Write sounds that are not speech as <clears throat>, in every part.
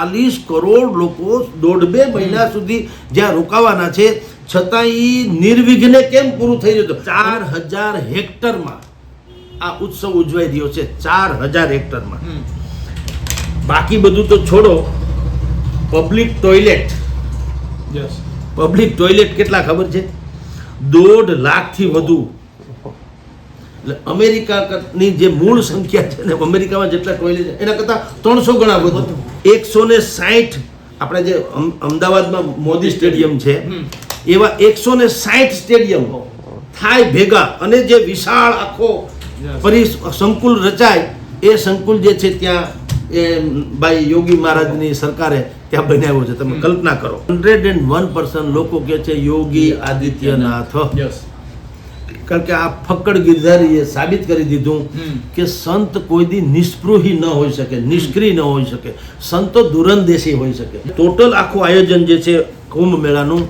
ચાલીસ કરોડ લોકો દોઢ બે મહિના સુધી જ્યાં રોકાવાના છે છતાં એ નિર્વિઘ્ને કેમ પૂરું થઈ જતું ચાર હજાર હેક્ટરમાં આ ઉત્સવ ઉજવાઈ રહ્યો છે ચાર હજાર હેક્ટરમાં. બાકી બધું તો છોડો public toilet. Yes public toilet કેટલા ખબર છે? દોઢ લાખથી વધુ. એટલે અમેરિકાની જે મૂળ સંખ્યા છે ને અમેરિકામાં જેટલા ટોયલેટ છે એના કરતાં ત્રણસો ગણા વધુ. એકસો ને સાઠ આપણે જે અમદાવાદમાં મોદી સ્ટેડિયમ છે એવા એકસો ને સાઠ સ્ટેડિયમ થાય ભેગા. અને જે વિશાળ આખો પરિ સંકુલ રચાય એ સંકુલ જે છે ત્યાં એ ભાઈ યોગી મહારાજની સરકારે ત્યાં બનાવ્યો છે. તમે કલ્પના કરો. હંડ્રેડ એન્ડ વન પર્સન્ટ લોકો કે છે યોગી આદિત્યનાથ. યસ કારણ કે આ ફક્કડ ગિરધારીએ સાબિત કરી દીધું કે સંત કોઈ દી નિષ્પૃહી ન હોઈ શકે નિષ્ક્રિય ન હોઈ શકે. સંતો દુરંદેશી હોઈ શકે. ટોટલ આખું આયોજન જે છે કુંભ મેળાનું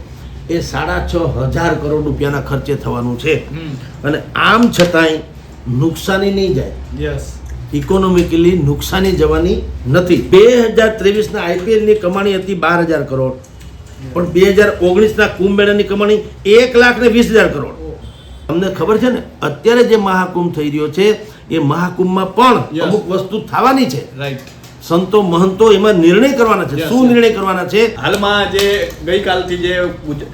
એ સાડા છ હજાર કરોડ રૂપિયાના ખર્ચે થવાનું છે. અને આમ છતાંય નુકસાની નહીં જાય. યસ ઇકોનોમિકલી નુકસાની જવાની નથી. બે હજાર ત્રેવીસના આઈપીએલની કમાણી હતી બાર હજાર કરોડ. પણ બે હજાર ઓગણીસના કુંભ મેળાની કમાણી એક લાખ ને વીસ હજાર કરોડ. તમને ખબર છે ને અત્યારે જે મહાકુંભ થઈ રહ્યો છે એ મહાકુંભમાં પણ અમુક વસ્તુ થવાની છે. રાઈટ સંતો મહંતો એમાં નિર્ણય કરવાના છે. શું નિર્ણય કરવાના છે? હાલમાં જે ગઈકાલથી જે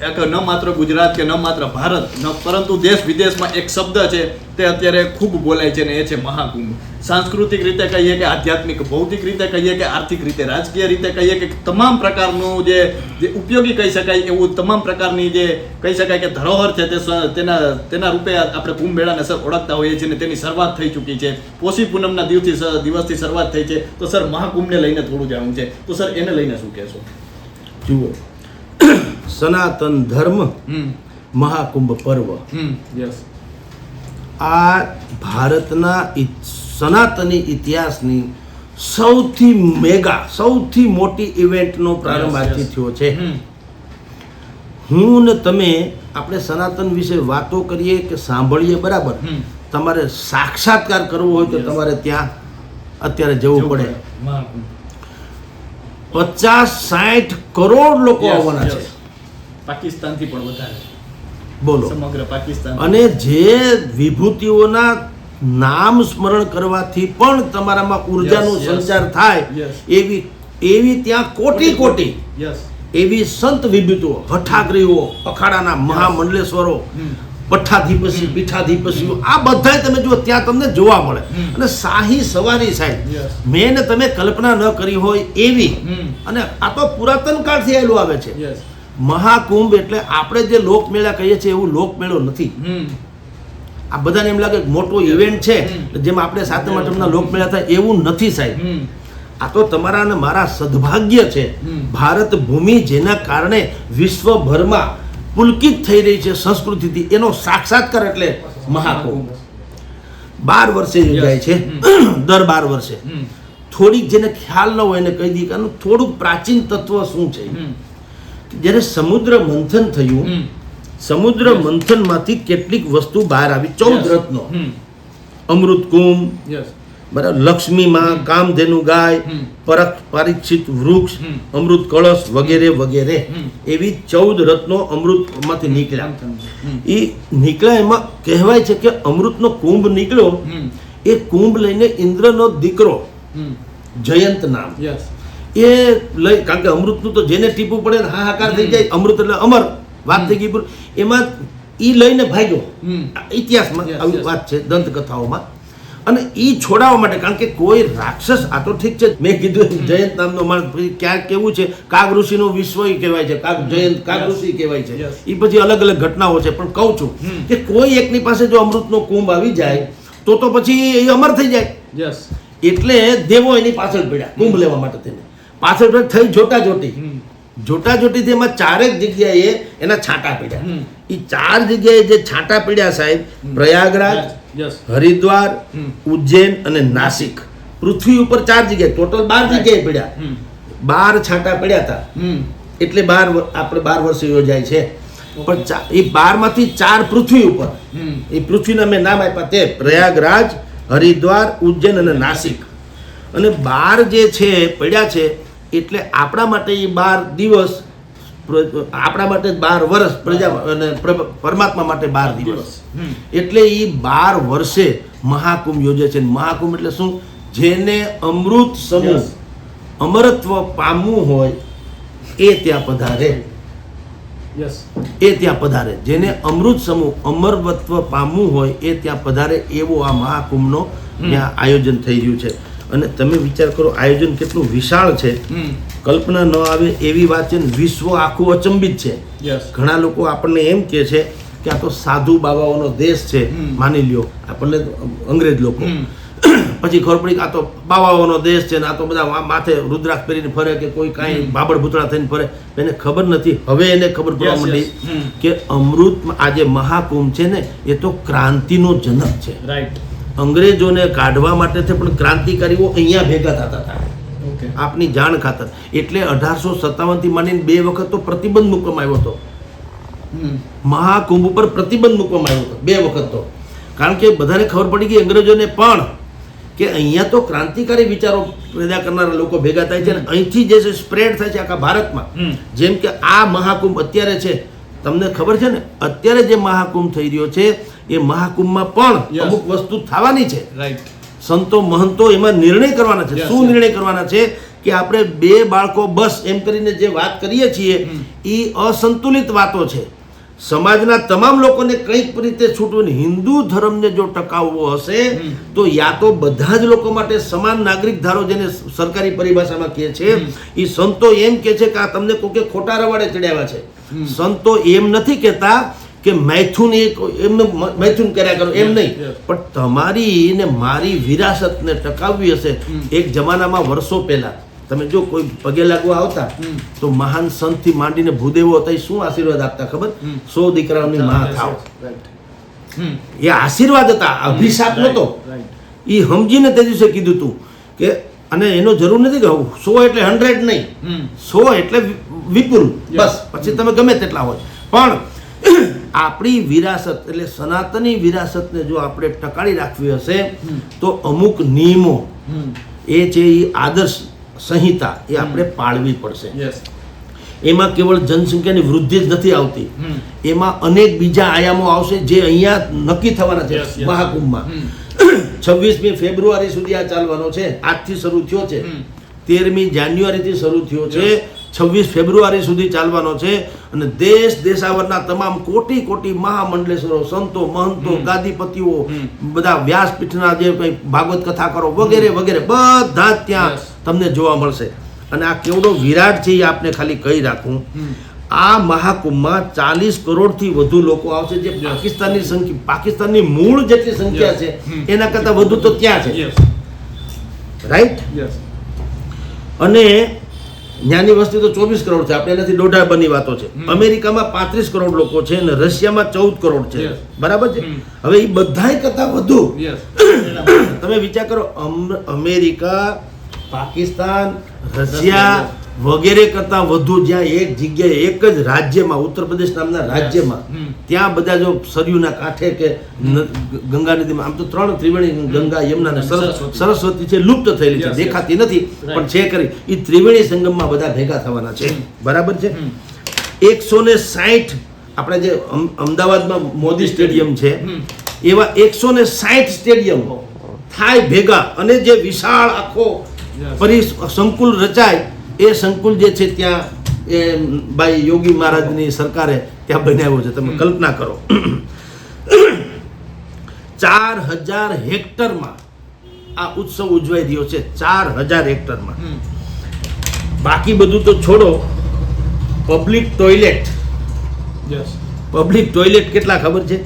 એક ન માત્ર ગુજરાત કે ન માત્ર ભારત ન પરંતુ દેશ વિદેશમાં એક શબ્દ છે તે અત્યારે ખૂબ બોલાય છે ને એ છે મહાકુંભ. સાંસ્કૃતિક રીતે કહીએ કે આધ્યાત્મિક ભૌતિક રીતે કહીએ કે આર્થિક રીતે રાજકીય રીતે કહીએ કે તમામ પ્રકારનું જે જે ઉપયોગી કહી શકાય એવું તમામ પ્રકારની જે કહી શકાય કે ધરોહર છે તે તેના તેના રૂપે આપણે કુંભ મેળાને સર ઓળખતા હોઈએ છીએ અને તેની શરૂઆત થઈ ચૂકી છે. પોષી પૂનમના દિવસથી દિવસથી શરૂઆત થઈ છે. તો સર મહાકુંભને લઈને થોડું જાણવું છે. તો સર એને લઈને શું કહેશો? જુઓ. સનાતન ધર્મ મહાકુંભ પર્વ. યસ. આ ભારતના સનાતની ઇતિહાસની સૌથી મેગા સૌથી મોટી ઇવેન્ટનો પ્રારંભ આજથી થયો છે. હું ને તમે આપણે સનાતન વિશે વાતો કરીએ કે સાંભળીએ બરાબર? તમારે સાક્ષાત્કાર કરવો હોય તો તમારે ત્યાં અત્યારે જવું પડે. પચાસ સાઠ કરોડ લોકો આવવાના. છે. પાકિસ્તાનથી પણ વધારે. બોલો. સમગ્ર પાકિસ્તાન. અને જે વિભૂતિઓના નામ સ્મરણ કરવાથી પણ તમારામાં ઉર્જાનો. સંચાર થાય એવી એવી ત્યાં કોટી કોટી એવી સંત વિભૂતિઓ હઠાગ્રીઓ અખાડાના મહામંડલેશ્વરો હમ. પઠ્ઠાધીપસી પીઠાધીપસીઓ આ બધાય તમે જો ત્યાં તમને જોવા મળે. અને શાહી સવારી સાહેબ Yes. મેં ને તમે કલ્પના ન કરી હોય એવી. અને આ તો પુરાતન કાળથી આવેલું આવે છે. મહાકુંભ એટલે આપણે જે લોકમેળા કહીએ છીએ એવું લોકમેળો નથી. આ બધાને એમ લાગે મોટો ઇવેન્ટ છે. જેમાં આપણે સાતમ આઠમના લોકમેળા થાય એવું નથી સાહેબ. આ તો તમારા અને મારા સદભાગ્ય છે. ભારત ભૂમિ જેના કારણે વિશ્વભરમાં પુલકિત થઈ રહી છે સંસ્કૃતિથી એનો સાક્ષાત્કાર એટલે મહાકુંભ. બાર વર્ષે યોજાય છે <clears throat> દર બાર વર્ષે. થોડીક જેને ખ્યાલ ન હોય એને કહી દઈએ કે થોડુંક પ્રાચીન તત્વ શું છે? જ્યારે સમુદ્ર મંથન થયું સમુદ્ર મંથનમાંથી કેટલીક વસ્તુ બહાર આવી. ચૌદ રત્નો. અમૃત કુંભ બરાબર લક્ષ્મી લક્ષ્મીમાં કામધેનુ ગાય. પરખ પરીક્ષિત વૃક્ષ અમૃત કળશ વગેરે વગેરે. એવી ચૌદ રત્નો અમૃતમાંથી નીકળ્યા. એ નીકળ્યા એમાં કહેવાય છે કે અમૃતનો કુંભ નીકળ્યો. એ કુંભ લઈને ઇન્દ્રનો દીકરો જયંત નામ. યસ એ લઈ કારણ કે અમૃતનું તો જેને ટીપું પડે ને હાહાકાર થઈ જાય અમૃત એટલે અમર વાત થઈ ગઈ એમાં એ લઈને ભાગ્યો. ઇતિહાસમાં આવી વાત છે દંતકથાઓમાં. અને એ છોડાવવા માટે કારણ કે કોઈ રાક્ષસ આ તો ઠીક છે મેં કીધું જયંત નામનો માણસ ક્યાંક કેવું છે કાગ ઋષિનો વિશ્વ કહેવાય છે કાગ જયંત કાગ ઋષિ કહેવાય છે. એ પછી અલગ અલગ ઘટનાઓ છે પણ કહું છું કે કોઈ એકની પાસે જો અમૃતનો કુંભ આવી જાય તો તો પછી એ અમર થઈ જાય. યસ. એટલે દેવો એની પાછળ પડ્યા કુંભ લેવા માટે તેને. પાછળ પડ્યા થઈ જોટા જોટી જોટા જોટીથી એમાં ચારેક જગ્યાએ એના છાંટા પીડ્યા. એ ચાર જગ્યાએ જે છાંટા પીડ્યા સાહેબ પ્રયાગરાજ હરિદ્વાર ઉજ્જૈન અને નાસિક. પૃથ્વી ઉપર ચાર જગ્યાએ ટોટલ બાર જગ્યાએ પડ્યા. બાર છાંટા પડ્યા હતા. એટલે બાર આપણે બાર વર્ષે યોજાય છે. પણ એ બારમાંથી ચાર પૃથ્વી ઉપર. એ પૃથ્વીના મેં નામ આપ્યા તે પ્રયાગરાજ હરિદ્વાર ઉજ્જૈન અને નાસિક. અને બાર જે છે પડ્યા છે એટલે આપણા માટે એ બાર દિવસ આપણા માટે બાર વર્ષ પ્રજા અને પરમાત્મા માટે બાર દિવસ. એટલે એ બાર વર્ષે મહાકુંભ યોજે છે. મહાકુંભ એટલે શું? જેને અમૃત સમૂહ અમરત્વ પામવું હોય એ ત્યાં પધારે. એ ત્યાં પધારે. જેને અમૃત સમૂહ અમરવત્વ પામવું હોય એ ત્યાં પધારે. એવો આ મહાકુંભનો ત્યાં આયોજન થઈ રહ્યું છે. અને તમે વિચાર કરો આયોજન કેટલું વિશાળ છે. કલ્પના ન આવે એવી વાત છે વિશ્વ આખું અચંબિત છે. ઘણા લોકો આપણને એમ કે છે કે આ તો સાધુ બાબાઓનો દેશ છે. માની લ્યો આપણને અંગ્રેજ લોકો. <clears throat> પછી ખબર પડી કે આ તો બાબાઓનો દેશ છે ને આ તો બધા માથે રુદ્રાક્ષ પહેરીને ફરે કે કોઈ કાંઈ બાબળ ભૂતળા થઈને ફરે. એને ખબર નથી. હવે એને ખબર પડવા મળી માંડી કે અમૃત આ જે મહાકુંભ છે ને એ તો ક્રાંતિનો જનક છે. રાઈટ અંગ્રેજોને કાઢવા માટે પણ ક્રાંતિકારીઓ અહીંયા ભેગા થતા હતા. ઓકે. આપની જાણ ખાતર. એટલે અઢારસો સત્તાવનથી માંડીને બે વખત તો પ્રતિબંધ મૂકવામાં આવ્યો હતો. મહાકુંભ ઉપર પ્રતિબંધ મૂકવામાં આવ્યો હતો. બે વખત તો. કારણ કે બધાને ખબર પડી ગઈ અંગ્રેજોને પણ કે અહીંયા તો ક્રાંતિકારી વિચારો પેદા કરનારા લોકો ભેગા થાય છે અને અહીંથી જે છે સ્પ્રેડ થાય છે આખા ભારતમાં. જેમ કે આ મહાકુંભ અત્યારે છે. તમને ખબર છે ને? અત્યારે જે મહાકુંભ થઈ રહ્યો છે એ મહાકુંભમાં પણ અમુક વસ્તુ થવાની છે. રાઈટ સંતો મહંતો એમાં નિર્ણય કરવાના છે. શું નિર્ણય કરવાના છે? કે આપણે બે બાળકો બસ એમ કરીને જે વાત કરીએ છીએ એ અસંતુલિત વાતો છે. સમાજના તમામ લોકોને કંઈક રીતે છૂટવું હિન્દુ ધર્મને જો ટકાવવો હશે તો યા તો બધા જ લોકો માટે સમાન નાગરિક ધારો જેને સરકારી પરિભાષામાં કહે છે એ સંતો એમ કે છે કે આ તમને કોકે ખોટા રવાડે ચડાવ્યા છે. સંતો એમ નથી કહેતા કે મૈથુન એક એમને મૈથુન કર્યા કરો એમ નહીં. પણ તમારી ને મારી વિરાસતને ટકાવવી હશે એક જમાનામાં વર્ષો પહેલા. તમે જો કોઈ પગે લાગવા આવતા તો મહાન સંતથી માંડીને ભૂદેવો હતા એ શું આશીર્વાદ આપતા ખબર? સો દીકરાઓની માં થાવ એ આશીર્વાદ હતા અભિશાપ નતો એ સમજીને તે દિવસે કીધું તું કે અને એનો જરૂર નથી કે સો એટલે હંડ્રેડ નહીં. સો એટલે વિપુલ. બસ પછી તમે ગમે તેટલા હોય. પણ આપણી વિરાસત એટલે સનાતની વિરાસતને જો આપણે ટકાળી રાખવી હશે તો અમુક નિયમો એ છે એ આદર્શ સંહિતા એ આપણે પાળવી પડશે. એમાં કેવળ જનસંખ્યાની વૃદ્ધિ જ નથી આવતી. એમાં અનેક બીજા આયામો આવશે જે અહીંયા નક્કી થવાના છે. મહાકુંભમાં. <clears throat> છવ્વીસમી ફેબ્રુઆરી સુધી આ ચાલવાનો છે. આજથી શરૂ થયો છે. તેરમી જાન્યુઆરીથી શરૂ થયો છે. છવ્વીસ ફેબ્રુઆરી સુધી ચાલવાનો છે અને દેશ દેશાવરના તમામ કોટી કોટી મહામંડલેશ્વરો સંતો મહંતો. ગાદીપતિઓ બધા વ્યાસપીઠના જે કંઈ ભાગવત કથા કરો વગેરે વગેરે બધા જ ત્યાં તમને જોવા મળશે. અને આ કેવડો વિરાટ છે એ આપને ખાલી કહી રાખું. આ મહાકુંભમાં ચાલીસ કરોડથી વધુ લોકો આવશે જે પાકિસ્તાનની સંખ્યા પાકિસ્તાનની મૂળ જેટલી સંખ્યા છે એના કરતાં વધુ તો ત્યાં છે? રાઈટ યસ અને જ્ઞાની વસ્તી તો ચોવીસ કરોડ છે. આપણે એનાથી દોઢા બની વાતો છે. અમેરિકામાં પાંત્રીસ કરોડ લોકો છે અને રશિયામાં ચૌદ કરોડ છે. બરાબર છે? હવે એ બધાય કરતાં વધુ. <coughs> તમે વિચાર કરો અમ- અમેરિકા પાકિસ્તાન રશિયા વગેરે કરતાં વધુ જ્યાં એક જગ્યાએ એક જ રાજ્યમાં ઉત્તર પ્રદેશ નામના રાજ્યમાં. ત્યાં બધા જો સરયુના કાંઠે કે ગંગા નદીમાં આમ તો ત્રણ ત્રિવેણી ગંગા યમુના અને સરસ- સરસ્વતી. છે લુપ્ત થયેલી છે. દેખાતી નથી પણ છે કરી એ ત્રિવેણી સંગમમાં બધા ભેગા થવાના છે. બરાબર છે. એકસો ને સાઠ આપણે જે અમદાવાદમાં મોદી સ્ટેડિયમ છે એવા એકસો ને સાઠ સ્ટેડિયમ થાય ભેગા. અને જે વિશાળ આખો પરી સંકુલ રચાય એ સંકુલ જે છે ત્યાં એ ભાઈ યોગી મહારાજની સરકારે ત્યાં બનાવ્યો છે. તમે કલ્પના કરો. ચાર હજાર હેક્ટરમાં આ ઉત્સવ ઉજવાઈ રહ્યો છે. ચાર હજાર હેક્ટરમાં. બાકી બધું તો છોડો. Public toilet. પબ્લિક ટોયલેટ કેટલા ખબર છે?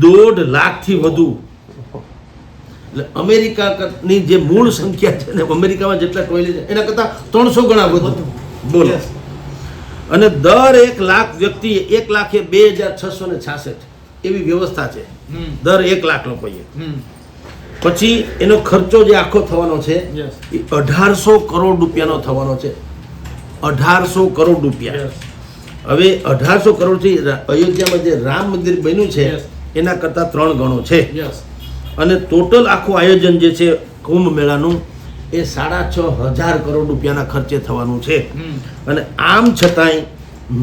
દોઢ લાખથી વધુ. એટલે અમેરિકાની જે મૂળ સંખ્યા છે ને અમેરિકામાં જેટલા ટોયલેટ છે એના કરતાં ત્રણસો ગણા વધુ. બોલો. અને દર એક લાખ વ્યક્તિ એક લાખે બે હજાર છસો ને છાસઠ એવી વ્યવસ્થા છે. દર એક લાખ લોકોએ. પછી એનો ખર્ચો જે આખો થવાનો છે એ અઢારસો કરોડ રૂપિયાનો થવાનો છે. અઢારસો કરોડ રૂપિયા. હવે અઢારસો કરોડથી અયોધ્યામાં જે રામ મંદિર બન્યું છે એના કરતાં ત્રણ ગણો છે. અને ટોટલ આખું આયોજન જે છે કુંભ મેળાનું એ સાડા છ હજાર કરોડ રૂપિયાના ખર્ચે થવાનું છે. અને આમ છતાંય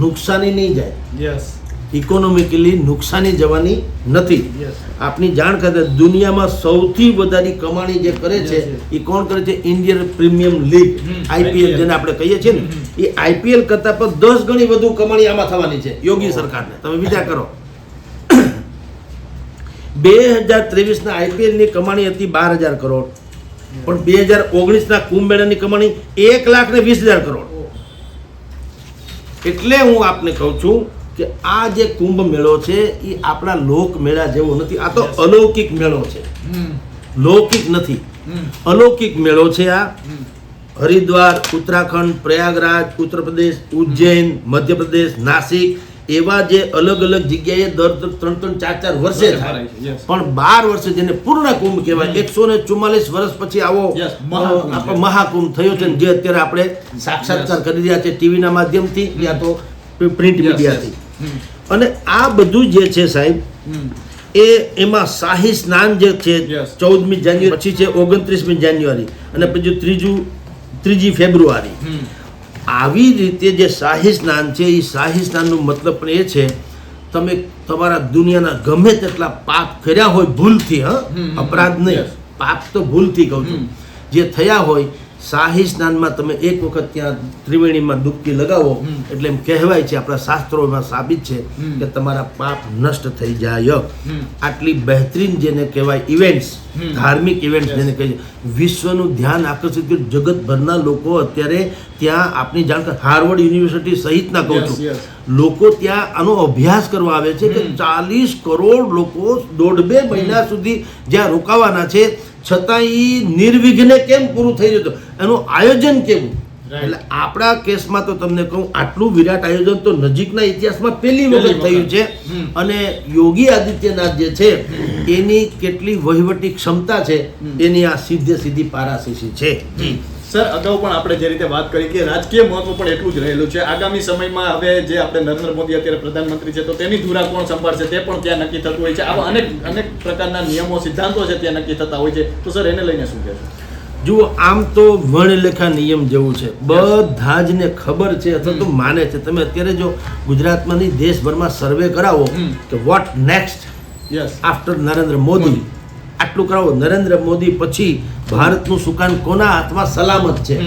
નુકસાની નહીં જાય. યસ ઇકોનોમિકલી નુકસાની જવાની નથી. આપની જાણ કરતા દુનિયામાં સૌથી વધારે કમાણી જે કરે છે. એ કોણ કરે છે? ઇન્ડિયન પ્રીમિયમ લીગ આઈપીએલ જેને આપણે કહીએ છીએ ને એ આઈપીએલ કરતા પણ દસ ગણી વધુ કમાણી આમાં થવાની છે યોગી સરકારને. તમે વિચાર કરો. બે હજાર ત્રેવીસના આઈપીએલની કમાણી હતી બાર હજાર કરોડ. પણ બે હજાર ઓગણીસના કુંભ મેળાની કમાણી એક લાખ ને વીસ હજાર કરોડ. એટલે હું આપને કહું છું કે આ જે કુંભ મેળો છે એ આપણા લોક મેળા જેવો નથી. આ તો અલૌકિક મેળો છે. લૌકિક નથી. અલૌકિક મેળો છે આ. હરિદ્વાર ઉત્તરાખંડ પ્રયાગરાજ ઉત્તર પ્રદેશ ઉજ્જૈન મધ્યપ્રદેશ નાસિક એવા જે અલગ અલગ જગ્યાએ દર ત્રણ ત્રણ ચાર ચાર વર્ષે થાય. પણ બાર વર્ષે જેને પૂર્ણ કુંભ કહેવાય એકસો ને ચુમ્માલીસ વર્ષ પછી આવો મહાકુંભ થયો છે જે અત્યારે આપણે સાક્ષાત્કાર કરી રહ્યા છે ટીવીના માધ્યમથી યા તો પ્રિન્ટ મીડિયાથી. અને આ બધું જે છે સાહેબ એ એમાં શાહી સ્નાન જે છે ચૌદમી જાન્યુઆરી પછી છે ઓગણત્રીસમી જાન્યુઆરી અને પછી ત્રીજું ત્રીજી ફેબ્રુઆરી. આવી રીતે જે શાહી સ્નાન છે એ શાહી સ્નાનનો મતલબ પણ એ છે તમે તમારા દુનિયાના ગમે તેટલા પાપ કર્યા હોય ભૂલથી હ અપરાધ નહીં. પાપ તો ભૂલથી કહું છું. જે થયા હોય શાહી સ્નાનમાં તમે એક વખત ત્યાં ત્રિવેણીમાં ડૂબકી લગાવો એટલે એમ કહેવાય છે આપણા શાસ્ત્રોમાં સાબિત છે કે તમારા પાપ નષ્ટ થઈ જાય. આટલી બહેતરીન જેને કહેવાય ઇવેન્ટ્સ ધાર્મિક ઇવેન્ટ્સ. જેને કહીએ વિશ્વનું ધ્યાન આકર્ષિત કર્યું. જગતભરના લોકો અત્યારે ત્યાં આપની જાણકાર હાર્વર્ડ યુનિવર્સિટી સહિતના કહું છું. લોકો ત્યાં આનો અભ્યાસ કરવા આવે છે કે ચાલીસ કરોડ લોકો દોઢ બે મહિના સુધી જ્યાં રોકાવાના છે છતાં એ નિર્વિઘ્ને કેમ પૂરું થઈ જતું એનું આયોજન કેવું? એટલે આપણા કેસમાં તો તમને કહું આટલું વિરાટ આયોજન તો નજીકના ઇતિહાસમાં પહેલી વખત થયું છે. અને યોગી આદિત્યનાથ જે છે એની કેટલી વહીવટી ક્ષમતા છે એની આ સીધે સીધી પારાશીશી છે. સર અગાઉ પણ આપણે જે રીતે વાત કરી કે રાજકીય મહત્વ પણ એટલું જ રહેલું છે. આગામી સમયમાં હવે જે આપણે નરેન્દ્ર મોદી અત્યારે પ્રધાનમંત્રી છે તો તેની ધુરા કોણ સંભાળશે તે પણ ત્યાં નક્કી થતું હોય છે. આવા અનેક અનેક પ્રકારના નિયમો સિદ્ધાંતો છે ત્યાં નક્કી થતા હોય છે. તો સર એને લઈને શું કહેશો? જુઓ આમ તો વર્ણલેખા નિયમ જેવું છે. બધા જ ને ખબર છે અથવા તો માને છે. તમે અત્યારે જો ગુજરાતમાં નહીં દેશભરમાં સર્વે કરાવો. કે what next yes after Narendra Modi. આટલું કરાવો. નરેન્દ્ર મોદી પછી ભારતનું સુકાન કોના હાથમાં? સલામત છે.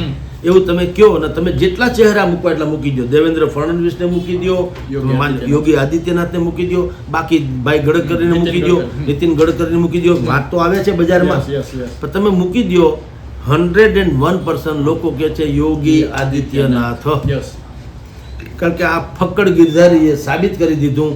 એવું તમે કયો અને તમે જેટલા ચહેરા મૂકો એટલા મૂકી દો દેવેન્દ્ર ફડણવીસને મૂકી દો યોગી આદિત્યનાથને. મૂકી દો બાકી ભાઈ ગડકરીને મૂકી દો. નીતિન ગડકરીને મૂકી દો વાત તો આવે છે બજારમાં. પણ તમે મૂકી દો હંડ્રેડ એન્ડ વન પર્સન્ટ લોકો કહે છે યોગી આદિત્યનાથ. કારણ કે આ ફક્કડ ગિરધારીએ સાબિત કરી દીધું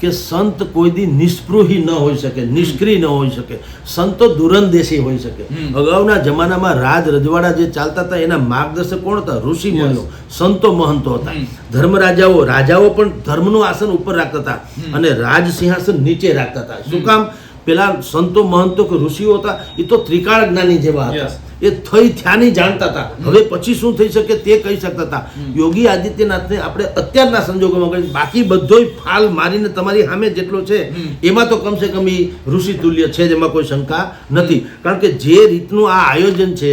કે સંત કોઈ દી નિષ્પૃહી ન હોઈ શકે નિષ્ક્રિય ન હોઈ શકે. સંતો દુરંદેશી હોઈ શકે. અગાઉના જમાનામાં રાજ રજવાડા જે ચાલતા હતા એના માર્ગદર્શક કોણ હતા? ઋષિ મુનિઓ. સંતો મહંતો હતા. ધર્મરાજાઓ રાજાઓ રાજાઓ પણ ધર્મનું આસન ઉપર રાખતા હતા અને રાજ સિંહાસન નીચે રાખતા હતા. શું કામ? પેલા સંતો મહંતો કે ઋષિઓ હતા એ તો ત્રિકાળ જ્ઞાની જેવા હતા. એ થઈ થયાની જાણતા હતા. હવે પછી શું થઈ શકે તે કહી શકતા હતા. યોગી આદિત્યનાથને આપણે અત્યારના સંજોગોમાં કહીએ બાકી બધોય ફાલ મારીને તમારી સામે જેટલો છે એમાં તો કમસે કમ એ ઋષિ તુલ્ય છે જેમાં કોઈ શંકા નથી. કારણ કે જે રીતનું આ આયોજન છે.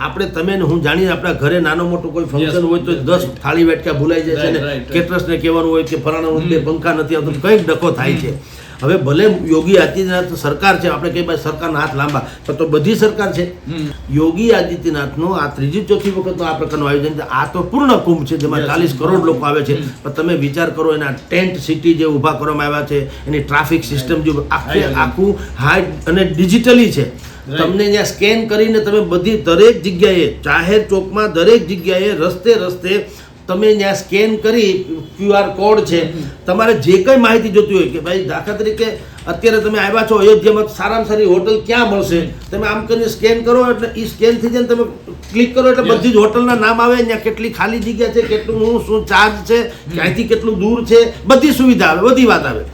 આપણે તમે હું જાણીને આપણા ઘરે નાનો મોટો કોઈ ફંક્શન હોય તો દસ. થાળી વેટકા ભૂલાઈ જાય છે ને. કેટરસને કહેવાનું હોય કે ફલાણાનું બે પંખા નથી આવતો કંઈક ડખો થાય છે. હવે ભલે યોગી આદિત્યનાથ સરકાર છે આપણે કહીએ સરકારના હાથ લાંબા પણ તો બધી સરકાર છે. યોગી આદિત્યનાથનો આ ત્રીજી ચોથી વખતનો આ પ્રકારનું આયોજન છે. આ તો પૂર્ણ કુંભ છે જેમાં ચાલીસ કરોડ લોકો આવે છે. પણ તમે વિચાર કરો એના ટેન્ટ સિટી જે ઊભા કરવામાં આવ્યા છે એની ટ્રાફિક સિસ્ટમ જે આખે આખું હાઈ અને ડિજિટલી છે. તમને ત્યાં સ્કેન કરીને તમે બધી દરેક જગ્યાએ જાહેર ચોકમાં દરેક જગ્યાએ રસ્તે રસ્તે તમે ત્યાં સ્કેન કરી ક્યુઆર કોડ છે. તમારે જે કંઈ માહિતી જોતી હોય કે ભાઈ દાખલા તરીકે અત્યારે તમે આવ્યા છો અયોધ્યામાં સારામાં સારી હોટલ ક્યાં મળશે? તમે આમ કરીને સ્કેન કરો એટલે એ સ્કેન થઈ જાય તમે ક્લિક કરો એટલે બધી જ હોટલના નામ આવે ત્યાં કેટલી ખાલી જગ્યા છે કેટલું શું શું ચાર્જ છે ક્યાંથી કેટલું દૂર છે બધી સુવિધા આવે બધી વાત આવે.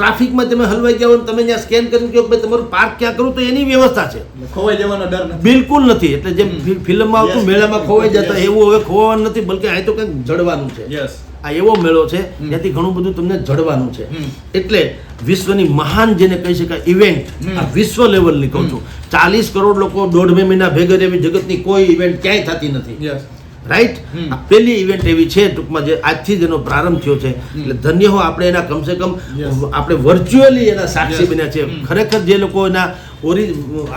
ટ્રાફિકમાં તમે હલવાઈ ગયા હોય તમે ત્યાં સ્કેન કરીને કહો કે ભાઈ તમારું પાર્ક ક્યાં કરું તો એની વ્યવસ્થા છે. ખોવાઈ જવાનો ડર નથી. બિલકુલ નથી. એટલે જેમ ફિલ્મમાં આવતું મેળામાં ખોવાઈ જતા એવું હવે ખોવાનું નથી બલકે આ તો કંઈક જડવાનું છે. યસ આ એવો મેળો છે. ત્યાંથી ઘણું બધું તમને જડવાનું છે. એટલે વિશ્વની મહાન જેને કહી શકાય ઇવેન્ટ આ વિશ્વ લેવલની કહું છું. ચાલીસ કરોડ લોકો દોઢ બે મહિના ભેગા એવી જગતની કોઈ ઇવેન્ટ ક્યાંય થતી નથી. યસ રાઈટ પેલી ઇવેન્ટ એવી છે ટૂંકમાં જે આજથી જ એનો પ્રારંભ થયો છે. એટલે ધન્ય હો આપણે એના કમસે કમ આપણે વર્ચ્યુઅલી એના સાક્ષી બન્યા છે ખરેખર જે લોકો એના ઓરી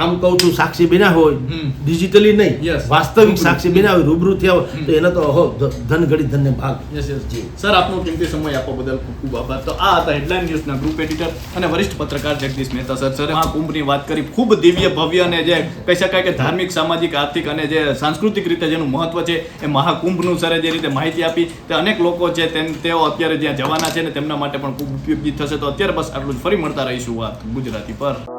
આમ કહું છું સાક્ષી બિના હોય ડિજિટલી નહીં વાસ્તવિક સાક્ષી બિના હોય રૂબરૂ થયા હોય તો એને તો અહો ધન ઘડી ધન્ય ભાગ. યસ યસ જી સર આપનો કિંમતી સમય આપવા બદલ ખૂબ ખૂબ આભાર. તો આ હતા હેડલાઇન ન્યૂઝના ગ્રુપ એડિટર અને વરિષ્ઠ પત્રકાર જગદીશ મહેતા સર સર આ કુંભની વાત કરી. ખૂબ દિવ્ય ભવ્ય અને જે કહી શકાય કે ધાર્મિક સામાજિક આર્થિક અને જે સાંસ્કૃતિક રીતે જેનું મહત્વ છે એ મહાકુંભનું સરે જે રીતે માહિતી આપી. તે અનેક લોકો છે તેમ તેઓ અત્યારે જ્યાં જવાના છે ને તેમના માટે પણ ખૂબ ઉપયોગી થશે. તો અત્યારે બસ આટલું જ. ફરી મળતા રહીશું વાત ગુજરાતી પર.